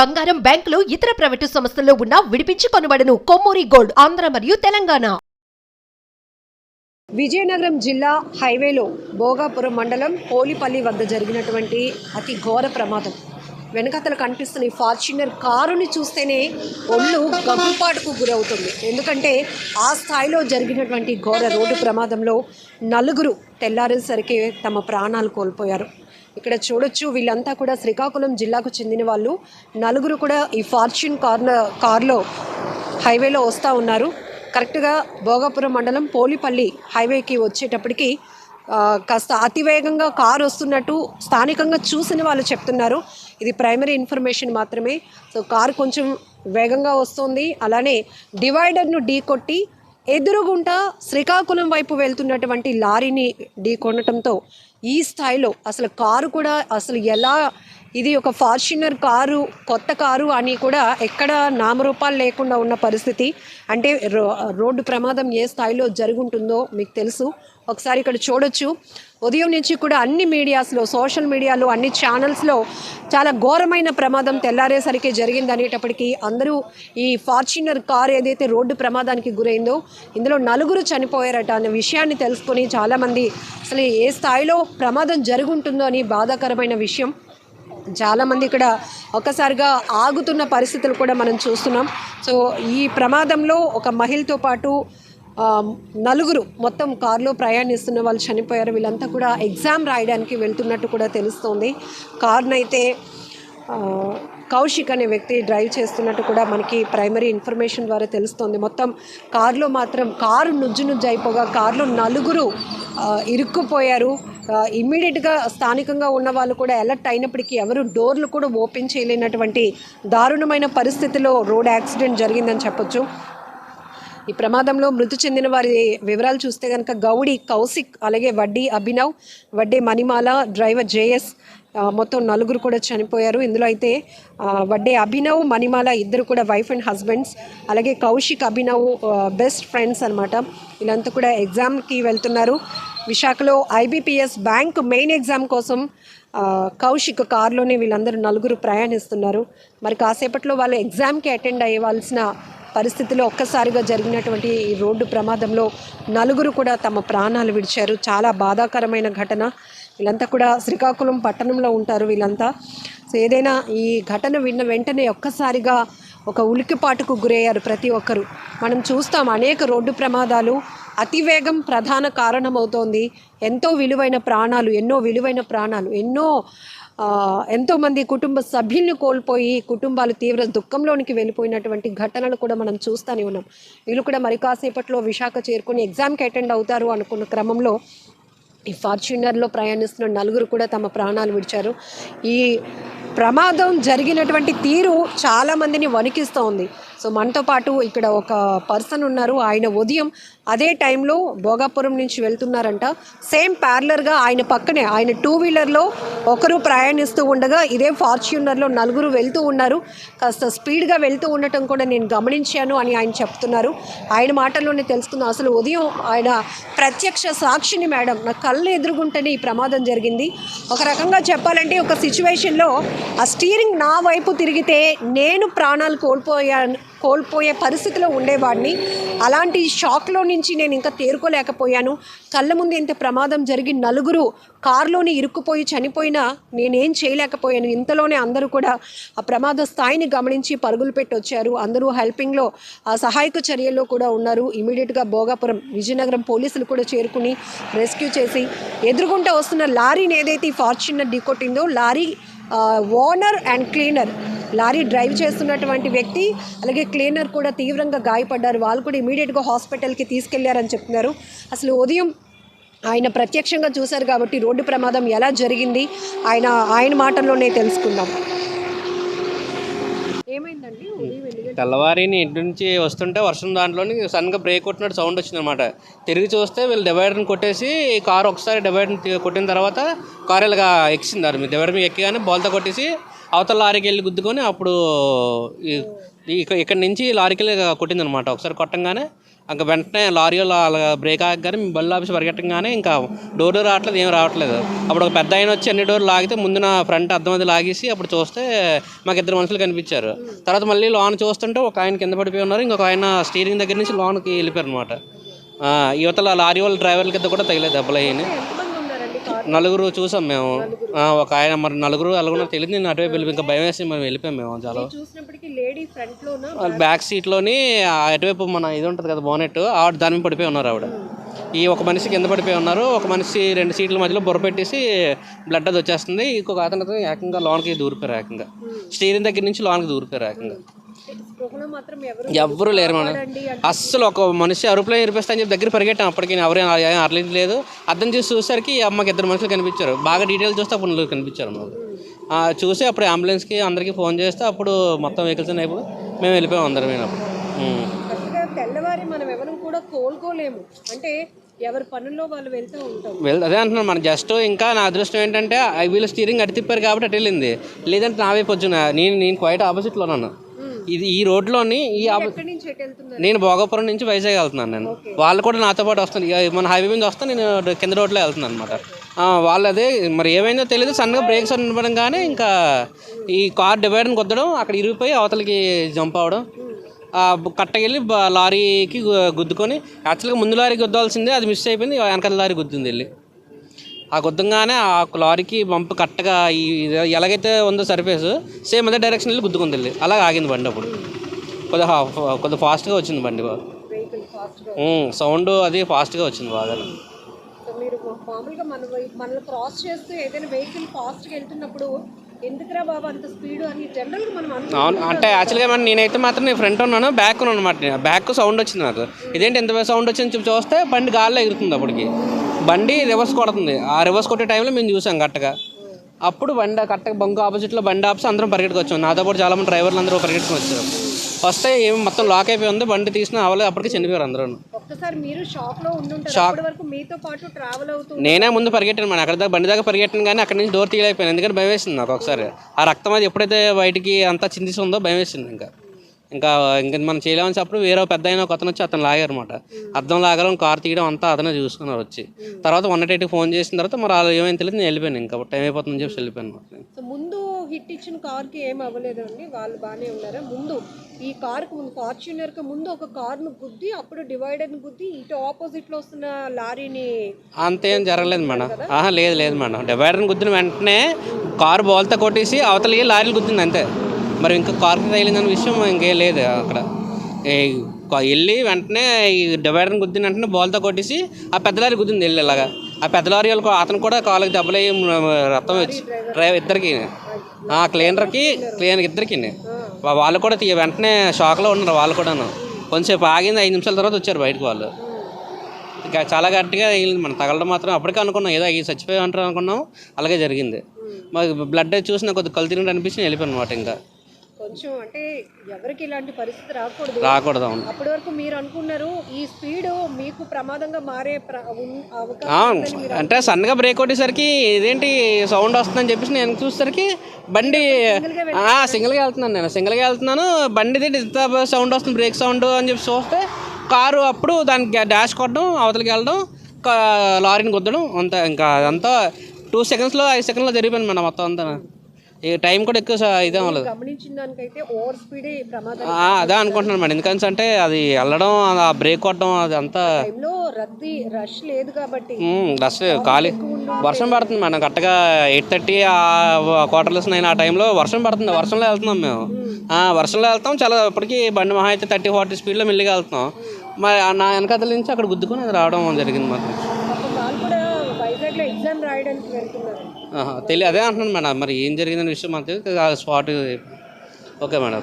బంగారం బ్యాంకులు ఇతర ప్రైవేటు సంస్థల్లో ఉన్న విడిపించి కొనబడను. కొమ్మూరి గోల్డ్ ఆంధ్ర మరియు తెలంగాణ. విజయనగరం జిల్లా హైవేలో భోగాపురం మండలం పోలిపల్లి వద్ద జరిగినటువంటి అతి ఘోర ప్రమాదం. వెనకతలు కనిపిస్తున్న ఈ ఫార్చునర్ కారుని చూస్తేనే ఒళ్ళు గబ్బుపాటుకు గురవుతుంది. ఎందుకంటే ఆ స్థాయిలో జరిగినటువంటి ఘోర రోడ్డు ప్రమాదంలో నలుగురు తెల్లారేసరికి తమ ప్రాణాలు కోల్పోయారు. ఇక్కడ చూడొచ్చు వీళ్ళంతా కూడా శ్రీకాకుళం జిల్లాకు చెందిన వాళ్ళు. నలుగురు కూడా ఈ ఫార్చ్యూన్ కార్నర్ కార్లో హైవేలో వస్తూ ఉన్నారు. కరెక్ట్గా భోగాపురం మండలం పోలిపల్లి హైవేకి వచ్చేటప్పటికి కాస్త అతివేగంగా కారు వస్తున్నట్టు స్థానికంగా చూసిన వాళ్ళు చెప్తున్నారు. ఇది ప్రైమరీ ఇన్ఫర్మేషన్ మాత్రమే. సో కారు కొంచెం వేగంగా వస్తుంది. అలానే డివైడర్ను ఢీకొట్టి ఎదురుగుంట శ్రీకాకుళం వైపు వెళ్తున్నటువంటి లారీని ఢీకొనటంతో ఈ స్థాయిలో అసలు కారు కూడా అసలు ఎలా ఇది ఒక ఫార్చునర్ కారు కొత్త కారు అని కూడా ఎక్కడ నామరూపాలు లేకుండా ఉన్న పరిస్థితి. అంటే రో రోడ్డు ప్రమాదం ఏ స్థాయిలో జరుగుంటుందో మీకు తెలుసు. ఒకసారి ఇక్కడ చూడొచ్చు. ఉదయం నుంచి కూడా అన్ని మీడియాస్లో సోషల్ మీడియాలో అన్ని ఛానల్స్లో చాలా ఘోరమైన ప్రమాదం తెల్లారేసరికి జరిగింది అనేటప్పటికీ అందరూ ఈ ఫార్చునర్ కార్ ఏదైతే రోడ్డు ప్రమాదానికి గురైందో ఇందులో నలుగురు చనిపోయారట అనే విషయాన్ని తెలుసుకొని చాలామంది అసలు ఏ స్థాయిలో ప్రమాదం జరుగుంటుందో అని బాధాకరమైన విషయం. చాలామంది ఇక్కడ ఒక్కసారిగా ఆగుతున్న పరిస్థితులు కూడా మనం చూస్తున్నాం. సో ఈ ప్రమాదంలో ఒక మహిళతో పాటు నలుగురు మొత్తం కారులో ప్రయాణిస్తున్న వాళ్ళు చనిపోయారు. వీళ్ళంతా కూడా ఎగ్జామ్ రాయడానికి వెళ్తున్నట్టు కూడా తెలుస్తోంది. కార్నైతే కౌశిక్ అనే వ్యక్తి డ్రైవ్ చేస్తున్నట్టు కూడా మనకి ప్రైమరీ ఇన్ఫర్మేషన్ ద్వారా తెలుస్తోంది. మొత్తం కారులో మాత్రం కారు నుజ్జు నుజ్జు అయిపోగా కారులో నలుగురు ఇరుక్కుపోయారు. ఇమ్మీడియట్గా స్థానికంగా ఉన్న వాళ్ళు కూడా అలర్ట్ అయినప్పటికీ ఎవరు డోర్లు కూడా ఓపెన్ చేయలేనటువంటి దారుణమైన పరిస్థితిలో రోడ్ యాక్సిడెంట్ జరిగిందని చెప్పొచ్చు. ఈ ప్రమాదంలో మృతి చెందిన వారి వివరాలు చూస్తే కనుక గౌడి కౌశిక్ అలాగే వడ్డీ అభినవ్ వడ్డీ మణిమాల డ్రైవర్ జేఎస్ మొత్తం నలుగురు కూడా చనిపోయారు. ఇందులో అయితే వడ్డే అభినవ్ మణిమాల ఇద్దరు కూడా వైఫ్ అండ్ హస్బెండ్స్ అలాగే కౌశిక్ అభినవ్ బెస్ట్ ఫ్రెండ్స్ అనమాట వీళ్ళంతా కూడా ఎగ్జామ్కి వెళ్తున్నారు. విశాఖలో ఐబీపీఎస్ బ్యాంక్ మెయిన్ ఎగ్జామ్ కోసం కౌశిక్ కారులోనే వీళ్ళందరూ నలుగురు ప్రయాణిస్తున్నారు. మరి కాసేపట్లో వాళ్ళు ఎగ్జామ్కి అటెండ్ అయ్యవలసిన పరిస్థితిలో ఒక్కసారిగా జరిగినటువంటి ఈ రోడ్డు ప్రమాదంలో నలుగురు కూడా తమ ప్రాణాలు విడిచారు. చాలా బాధాకరమైన ఘటన. వీళ్ళంతా కూడా శ్రీకాకుళం పట్టణంలో ఉంటారు వీళ్ళంతా. సో ఏదైనా ఈ ఘటన విన్న వెంటనే ఒక్కసారిగా ఒక ఉలికిపాటుకు గురయ్యారు ప్రతి ఒక్కరు. మనం చూస్తాం అనేక రోడ్డు ప్రమాదాలు అతివేగం ప్రధాన కారణమవుతోంది. ఎంతో విలువైన ప్రాణాలు ఎన్నో విలువైన ప్రాణాలు ఎన్నో ఎంతోమంది కుటుంబ సభ్యుల్ని కోల్పోయి కుటుంబాలు తీవ్ర దుఃఖంలోనికి వెళ్ళిపోయినటువంటి ఘటనలు కూడా మనం చూస్తూనే ఉన్నాం. వీళ్ళు కూడా మరి కాసేపట్లో విశాఖ చేరుకొని ఎగ్జామ్కి అటెండ్ అవుతారు అనుకున్న క్రమంలో ఈ ఫార్చునర్లో ప్రయాణిస్తున్న నలుగురు కూడా తమ ప్రాణాలు విడిచారు. ఈ ప్రమాదం జరిగినటువంటి తీరు చాలామందిని వణికిస్తూ ఉంది సో మనతో పాటు ఇక్కడ ఒక పర్సన్ ఉన్నారు. ఆయన ఉదయం అదే టైంలో భోగాపురం నుంచి వెళ్తున్నారంట. సేమ్ ప్యారలర్గా ఆయన పక్కనే ఆయన టూ వీలర్లో ఒకరు ప్రయాణిస్తూ ఉండగా ఇదే ఫార్చ్యూనర్లో నలుగురు వెళ్తూ ఉన్నారు. కాస్త స్పీడ్గా వెళ్తూ ఉండటం కూడా నేను గమనించాను అని ఆయన చెప్తున్నారు. ఆయన మాటల్లోనే తెలుసుకుందాం అసలు ఉదయం ఆయన ప్రత్యక్ష సాక్షిని మేడం నా కళ్ళు ఎదురుగుంటేనే ఈ ప్రమాదం జరిగింది. ఒక రకంగా చెప్పాలంటే ఒక సిచ్యువేషన్లో ఆ స్టీరింగ్ నా వైపు తిరిగితే నేను ప్రాణాలు కోల్పోయాను కోల్పోయే పరిస్థితిలో ఉండేవాడిని. అలాంటి షాక్లో నుంచి నేను ఇంకా తేరుకోలేకపోయాను. కళ్ళ ముందు ఇంత ప్రమాదం జరిగి నలుగురు కారులోని ఇరుక్కుపోయి చనిపోయినా నేనేం చేయలేకపోయాను. ఇంతలోనే అందరూ కూడా ఆ ప్రమాద స్థాయిని గమనించి పరుగులు పెట్టి వచ్చారు అందరూ హెల్పింగ్లో ఆ సహాయక చర్యల్లో కూడా ఉన్నారు. ఇమీడియట్గా భోగాపురం విజయనగరం పోలీసులు కూడా చేరుకుని రెస్క్యూ చేసి ఎదురుగుంటా వస్తున్న లారీని ఏదైతే ఈ Fortuner ఢీకొట్టిందో lorry owner and cleaner. Lorry drive చేస్తున్నటువంటి వ్యక్తి అలాగే క్లీనర్ కూడా తీవ్రంగా గాయపడ్డారు. వాళ్ళు కూడా ఇమీడియట్గా హాస్పిటల్కి తీసుకెళ్ళారని చెప్తున్నారు. అసలు ఉదయం ఆయన ప్రత్యక్షంగా చూశారు కాబట్టి రోడ్డు ప్రమాదం ఎలా జరిగింది? ఆయన ఆయన మాటల్లోనే తెలుసుకుందాం. ఏమైందండి? తెల్లవారిని ఇంటి నుంచి వస్తుంటే వర్షం దాంట్లోని సడన్గా బ్రేక్ కొట్టినట్టు సౌండ్ వచ్చింది అనమాట తిరిగి చూస్తే వీళ్ళు డివైడర్ని కొట్టేసి కారు ఒకసారి డివైడర్ని కొట్టిన తర్వాత కారు ఇలాగా ఎక్కింది అది డివైడర్ మీద ఎక్కగానే బాల్తో కొట్టేసి అవతల లారీకి వెళ్ళి గుద్దుకొని అప్పుడు ఈ- ఇక్కడ నుంచి లారీకి వెళ్ళి కొట్టింది అనమాట ఒకసారి కొట్టంగానే ఇంకా వెంటనే లారీ వాళ్ళ బ్రేక్ ఆగగానే మేము బళ్ళు ఆఫీస్ పరిగెట్టగానే ఇంకా డోర్ రావట్లేదు ఏం రావట్లేదు. అప్పుడు ఒక పెద్ద ఆయన వచ్చి అన్ని డోర్లు లాగితే ముందు నా ఫ్రంట్ అద్దం అది లాగేసి అప్పుడు చూస్తే మాకు ఇద్దరు మనుషులు కనిపించారు. తర్వాత మళ్ళీ లోన్ చూస్తుంటే ఒక ఆయన కింద పడిపోయి ఉన్నారు ఇంకొక ఆయన స్టీరింగ్ దగ్గర నుంచి లోన్కి వెళ్ళిపోయారు అనమాట యువతల లారీ వాళ్ళ డ్రైవర్ల కింద కూడా తగిలేదు దెబ్బలు అయ్యాయి నలుగురు చూసాం మేము. ఆ, ఒక ఆయన మరి నలుగురు అలాగున్నా తెలియదు నేను అటువైపు వెళ్ళి ఇంకా భయం వేసి మేము వెళ్ళిపోయాం మేము చాలా. చూసినప్పటికీ లేడీ ఫ్రంట్ లోన? వాళ్ళ బ్యాక్ సీట్లోని ఆ అటువైపు మన ఇది ఉంటుంది కదా బోనెట్ ఆవిడ దాని మీద పడిపోయి ఉన్నారు ఆవిడ. ఈ ఒక మనిషి కింద పడిపోయి ఉన్నారు ఒక మనిషి రెండు సీట్ల మధ్యలో బుర్ర పెట్టేసి బ్లడ్ అది వచ్చేస్తుంది. ఇంకొక అతను అతను ఏకంగా లోన్కి దూరిపోయారు ఏకంగా. స్టీరింగ్ దగ్గర నుంచి లోన్కి దూరిపోయారు ఏకంగా. ఎవరు లేరు మనం అస్సలు ఒక మనిషి అరుపులో ఇరిపిస్తా అని చెప్పి దగ్గర పరిగెట్టాం. అప్పటికి ఎవరు అర్లేదు లేదు. అర్థం చూసి చూసేసరికి అమ్మకి ఇద్దరు మనుషులు కనిపించారు. బాగా డీటెయిల్ చూస్తే అప్పుడు నలుగురు కనిపించారు మాకు. చూసి అప్పుడు అంబులెన్స్కి అందరికీ ఫోన్ చేస్తే అప్పుడు మొత్తం వెహికల్స్ అయిపోయి మేము వెళ్ళిపోయాం అందరం మేము తెల్లవారి మనం ఎవరు కూడా కోలుకోలేము అంటే ఎవరి పనుల్లో వాళ్ళు వెళ్తూ ఉంటాం. అదే అంటున్నాను మన జస్ట్ ఇంకా నా అదృష్టం ఏంటంటే వీళ్ళు స్టీరింగ్ అటు తిప్పారు కాబట్టి అటు వెళ్ళింది. లేదంటే నా వైపు వచ్చిన నేను నేను క్వైట్ ఆపోజిట్లో ఉన్నాను. ఇది ఈ రోడ్లోని ఈ నేను భోగాపురం నుంచి వైజాగ్ వెళ్తున్నాను నేను. వాళ్ళు కూడా నాతో పాటు వస్తాను ఇక మన హైవే మీద వస్తే నేను కింద రోడ్లో వెళ్తున్నాను అనమాట వాళ్ళు అదే మరి ఏమైందో తెలియదు సన్నగా బ్రేక్స్ ఉండడం కానీ ఇంకా ఈ కార్ డివైడర్ని కొద్దడం అక్కడ ఇరిగిపోయి అవతలకి జంప్ అవడం. కట్టకెళ్ళి లారీకి గుద్దుకొని యాక్చువల్గా ముందు లారీ గుద్దాల్సిందే. అది మిస్ అయిపోయింది. వెనకాల లారీ గుద్దింది వెళ్ళి. ఆ గుద్దంగానే ఆ లారీకి పంపు కట్టగా ఈ ఎలాగైతే ఉందో సర్ఫేస్ సేమ్ అదే డైరెక్షన్ వెళ్ళి గుద్దుకుంది వెళ్ళి. అలా ఆగింది బండి అప్పుడు. కొద్దిగా కొద్దిగా ఫాస్ట్గా వచ్చింది బండి. సౌండ్ అది ఫాస్ట్గా వచ్చింది బాగా. సో మీరు మామూలుగా మన వై- మనల్ని క్రాస్ చేస్తూ ఏదైనా వెహికల్ ఫాస్ట్గా వెళ్తున్నప్పుడు ఎందుకురా బాబా అంత స్పీడ్ అని జనరల్గా మనం అనుకుంటాం. అవును అంటే యాక్చువల్గా మరి నేనైతే మాత్రం నేను ఫ్రంట్ ఉన్నాను బ్యాక్ ఉన్నాను అనమాట బ్యాక్ సౌండ్ వచ్చింది నాకు. ఇదేంటి ఎంత సౌండ్ వచ్చింది చూస్తే బండి గాల్లో ఎగురుతుంది అప్పటికి. బండి రివర్స్ కొడుతుంది. ఆ రివర్స్ కొట్టే టైంలో మేము చూసాం కరెక్ట్గా అప్పుడు బండి కరెక్ట్గా బంకు ఆపోజిట్లో బండి ఆపేసి అందరం పరిగెట్టుకు వచ్చాం. నాతో పాటు చాలా మంది డ్రైవర్లు అందరూ పరిగెట్టుకుని వచ్చారు. వస్తే ఏం మొత్తం లాక్ అయిపోయి ఉంది. బండి తీసిన అవలేదు అప్పటికి చనిపోయారు అందరూ. షాక్ నేనే ముందు పరిగెట్టాను మన అక్కడ దాకా బండి దాకా పరిగెట్టాను కానీ అక్కడ నుంచి డోర్ తీయలేకపోయాను. ఎందుకంటే భయం వేసింది నాకు ఒకసారి. ఆ రక్తం అది ఎప్పుడైతే బయటికి అంతా చిందిసి ఉందో భయం వేసింది ఇంకా. ఇంకా ఇంకా మనం చేయలేమని అప్పుడు వేరే పెద్ద అయిన ఒక అతను వచ్చి అతను లాగారు అనమాట అద్దం లాగడం కార్ తీయడం అంతా అతనే చూసుకున్నారు వచ్చి. తర్వాత వన్ ఎయిట్ ఫోన్ చేసిన తర్వాత మరి వాళ్ళు ఏమైంది తెలియదు నేను వెళ్ళిపోయాను ఇంకా. టైం అయిపోతుందని చెప్పి వెళ్ళిపోయాను ముందు హిట్ ఇచ్చిన కార్కి ఏం అవ్వలేదు అండి? వాళ్ళు బాగానే ఉన్నారా? ముందు ఈ కార్కి ముందు ఫార్చునర్కి ముందు ఒక కార్ను గుద్ది అప్పుడు డివైడర్ని గుద్ది ఇటు ఆపోజిట్లో వస్తున్న లారీని అంతేం జరగలేదు మేడం. ఆహా లేదు లేదు మేడం. డివైడర్ని గుద్దిన వెంటనే కారు బోల్తా కొట్టేసి అవతలకి లారీలు గుద్దింది అంతే. మరి ఇంకా కారుకి తగిలిందన్న విషయం ఇంకేం లేదు అక్కడ. ఈ వెళ్ళి వెంటనే ఈ డివైడర్ని గుద్దిన వెంటనే బాల్తో కొట్టేసి ఆ పెద్ద లారీ గుద్దింది వెళ్ళి ఇలాగా. ఆ పెద్ద లారీ వాళ్ళకు అతను కూడా కాళ్ళకి దెబ్బలయ్యి రక్తం వచ్చి డ్రైవర్ ఇద్దరికి. ఆ క్లీనర్కి క్లీనర్ ఇద్దరికి. వాళ్ళు కూడా తీ- వెంటనే షాక్లో ఉన్నారు వాళ్ళు కూడాను. కొంచెంసేపు ఆగింది ఐదు నిమిషాల తర్వాత వచ్చారు బయటకు వాళ్ళు. ఇంకా చాలా గట్టిగా తగిలింది. మనం తగలడం మాత్రం అప్పటికే అనుకున్నాం. ఏదో అయ్యి చచ్చిపోయి ఉంటారు అనుకున్నాం. అలాగే జరిగింది. మాకు బ్లడ్ చూసిన కొద్ది కళ్ళు తిరిగి అనిపించి వెళ్ళిపోయాను అనమాట ఇంకా. కొంచెం అంటే ఎవరికి ఇలాంటి పరిస్థితి రాకూడదు. రాకూడదు అవును. అప్పటి వరకు మీరు అనుకున్నారు ఈ స్పీడ్ మీకు ప్రమాదంగా మారే ప్ర- ఉన్- అవకాశం అవును. అంటే సన్నగా బ్రేక్ కొట్టేసరికి ఇదేంటి సౌండ్ వస్తుందని చెప్పేసి నేను చూసేసరికి బండి ఆ, సింగిల్గా వెళ్తున్నాను నేను. సింగిల్గా వెళ్తున్నాను. బండిది ఇంత సౌండ్ వస్తుంది బ్రేక్ సౌండ్ అని చెప్పి చూస్తే కారు అప్పుడు దానికి డాష్ కొట్టడం అవతలికి వెళ్ళడం కా- లారీని గుద్దడం అంతా ఇంకా అదంతా టూ సెకండ్స్లో ఐదు సెకండ్లో జరిగిపోయింది మేడం మొత్తం అంతా. ఈ టైం కూడా ఎక్కువ ఇదే అవ్వలేదు. ఆ, అదే అనుకుంటున్నాను మేడం. ఎందుకంటే అంటే అది వెళ్ళడం ఆ బ్రేక్ కొట్టడం అది అంతా రష్ లేదు కాబట్టి. బస్ ఖాళీ వర్షం పడుతుంది మేడం. కరెక్ట్గా ఎయిట్ థర్టీ క్వార్టర్లెస్ నైన్ ఆ టైంలో వర్షం పడుతుంది. వర్షంలో వెళ్తున్నాం మేము. ఆ, వర్షంలో వెళ్తాం. చాలా ఇప్పటికీ బండి మహా అయితే థర్టీ ఫార్టీ స్పీడ్లో మెల్లిగా వెళ్తున్నాం. మరి ఆ నా వెనకాతల నుంచి అక్కడ గుద్దుకొని అది రావడం జరిగింది మాకు పాపం వాళ్ళు కూడా వైజాగ్లో ఎగ్జామ్ రాయడానికి వెళ్తున్నారు తెలియ అదే అంటున్నాను మేడం. మరి ఏం జరిగిందనే విషయం మాకు స్పాట్ ఓకే మేడం.